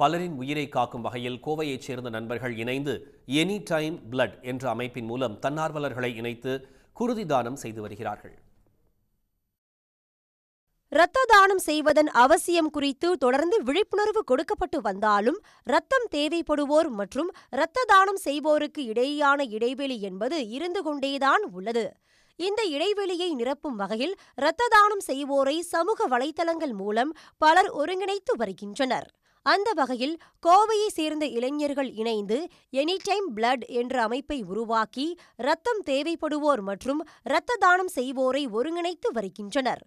பலரின் உயிரை காக்கும் வகையில் கோவையைச் சேர்ந்த நண்பர்கள் இணைந்து எனி டைம் பிளட் என்ற அமைப்பின் மூலம் தன்னார்வலர்களை இணைத்து குருதி தானம் செய்து வருகிறார்கள். இரத்த தானம் செய்வதன் அவசியம் குறித்து தொடர்ந்து விழிப்புணர்வு கொடுக்கப்பட்டு வந்தாலும் இரத்தம் தேவைப்படுவோர் மற்றும் இரத்த தானம் செய்வோருக்கு இடையேயான இடைவெளி என்பது இருந்து கொண்டேதான் உள்ளது. இந்த இடைவெளியை நிரப்பும் வகையில் இரத்த தானம் செய்வோரை சமூக வலைதளங்கள் மூலம் பலர் ஒருங்கிணைத்து வருகின்றனர். அந்த வகையில் கோவையை சேர்ந்த இளைஞர்கள் இணைந்து எனி டைம் பிளட் என்ற அமைப்பை உருவாக்கி ரத்தம் தேவைப்படுவோர் மற்றும் இரத்த தானம் செய்வோரை ஒருங்கிணைத்து வருகின்றனர்.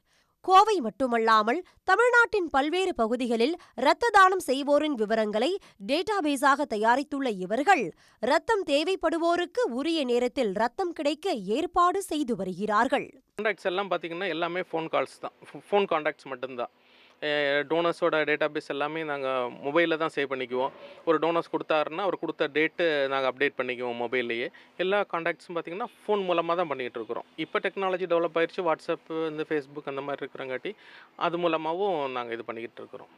கோவை மட்டுமல்லாமல் தமிழ்நாட்டின் பல்வேறு பகுதிகளில் இரத்த தானம் செய்வோரின் விவரங்களை டேட்டாபேஸாக தயாரித்துள்ள இவர்கள் ரத்தம் தேவைப்படுவோருக்கு உரிய நேரத்தில் ரத்தம் கிடைக்க ஏற்பாடு செய்து வருகிறார்கள். காண்டாக்ட்ஸ் எல்லாம் பார்த்தீங்கன்னா எல்லாமே ஃபோன் கால்ஸ் தான். ஃபோன் காண்டாக்ட்ஸ் மட்டும்தான். டோனர்ஸோட டேட்டாபேஸ் எல்லாமே நாங்கள் மொபைலில் தான் சேவ் பண்ணிக்குவோம். ஒரு டோனர்ஸ் கொடுத்தாருன்னா அவர் கொடுத்த டேட்டு நாங்கள் அப்டேட் பண்ணிக்குவோம் மொபைல்லையே எல்லா காண்டாக்ட்ஸும் பார்த்திங்கன்னா ஃபோன் மூலமாக தான் பண்ணிகிட்டு இருக்கிறோம். இப்போ டெக்னாலஜி டெவலப் ஆயிடுச்சு வாட்ஸ்அப் இந்த ஃபேஸ்புக் அந்த மாதிரி இருக்கிறங்காட்டி அது மூலமாகவும் நாங்கள் இது பண்ணிக்கிட்டு இருக்கிறோம்.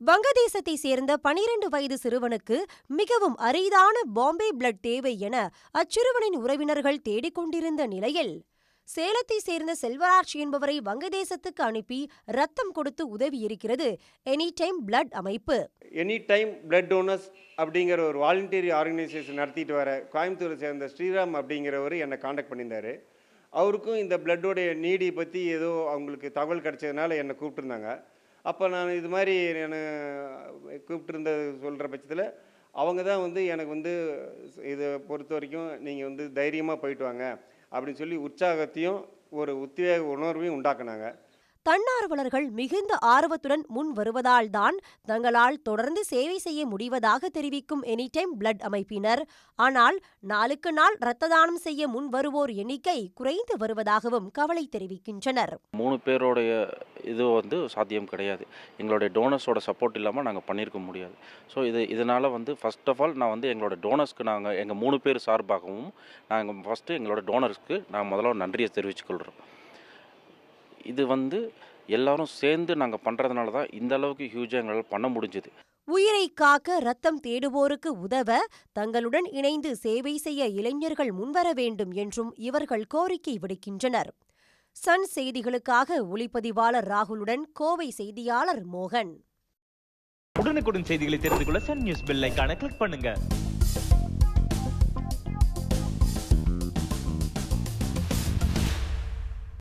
வங்கதேசத்தை சேர்ந்த பனிரெண்டு வயது சிறுவனுக்கு மிகவும் அரிதான பாம்பே பிளட் தேவை என அச்சிறுவனின் உறவினர்கள் தேடிக்கொண்டிருந்த நிலையில் சேலத்தை சேர்ந்த செல்வராஜ் என்பவரை வங்கதேசத்துக்கு அனுப்பி ரத்தம் கொடுத்து உதவியிருக்கிறது எனி டைம் பிளட் அமைப்பு. எனி டைம் பிளட் டோனர்ஸ் அப்படிங்கிற ஒரு வாலண்டியரி ஆர்கனைசேஷன் நடத்திட்டு வர கோயம்புத்தூரை சேர்ந்த ஸ்ரீராம் அப்படிங்கிறவர் என்னை காண்டாக்ட் பண்ணியிருந்தார். அவருக்கும் இந்த பிளட்டோடைய நீடி பற்றி ஏதோ அவங்களுக்கு தகவல் கிடைச்சதுனால என்னை கூப்பிட்டுருந்தாங்க. அப்போ நான் இது மாதிரி நான் கூப்பிட்டுருந்த சொல்கிற பட்சத்தில் அவங்க தான் வந்து எனக்கு வந்து இதை பொறுத்த வரைக்கும் நீங்கள் வந்து தைரியமாக போயிட்டு வாங்க. அப்படின்னு சொல்லி உற்சாகத்தையும் ஒரு உத்வேக உணர்வையும் உண்டாக்குனாங்க. தன்னார்வலர்கள் மிகுந்த ஆர்வத்துடன் முன் வருவதால்தான் தங்களால் தொடர்ந்து சேவை செய்ய முடிவதாக தெரிவிக்கும் எனி டைம் பிளட் அமைப்பினர். ஆனால் நாளுக்கு நாள் இரத்த தானம் செய்ய முன் வருவோர் எண்ணிக்கை குறைந்து வருவதாகவும் கவலை தெரிவிக்கின்றனர். மூணு பேரோடைய இது வந்து சாத்தியம் கிடையாது. எங்களுடைய டோனர்ஸோட சப்போர்ட் இல்லாமல் நாங்கள் பண்ணியிருக்க முடியாது. ஸோ இது இதனால் வந்து ஃபர்ஸ்ட் ஆஃப் ஆல் நான் வந்து எங்களோட டோனர்ஸ்க்கு நாங்கள் எங்கள் மூணு பேர் சார்பாகவும் நாங்கள் ஃபஸ்ட்டு எங்களோட டோனர்ஸ்க்கு நான் முதல்ல நன்றியை தெரிவித்துக்கொள்கிறோம் இது வந்து எல்லாரும் சேர்ந்து நாங்கள் பண்ணுறதுனால தான் இந்த அளவுக்கு ஹியூஜாக எங்களால் பண்ண முடிஞ்சுது. உயிரை காக்க ரத்தம் தேடுவோருக்கு உதவ தங்களுடன் இணைந்து சேவை செய்ய இளைஞர்கள் முன்வர வேண்டும் என்றும் இவர்கள் கோரிக்கை விடுக்கின்றனர். சன் செய்திகளுக்காக ஒளிப்பதிவாளர் ராகுலுடன் கோவை செய்தியாளர் மோகன். உடனுக்குடன் செய்திகளை தெரிந்து கொள்ள சன் நியூஸ் பெல் ஐகானை கிளிக் பண்ணுங்க.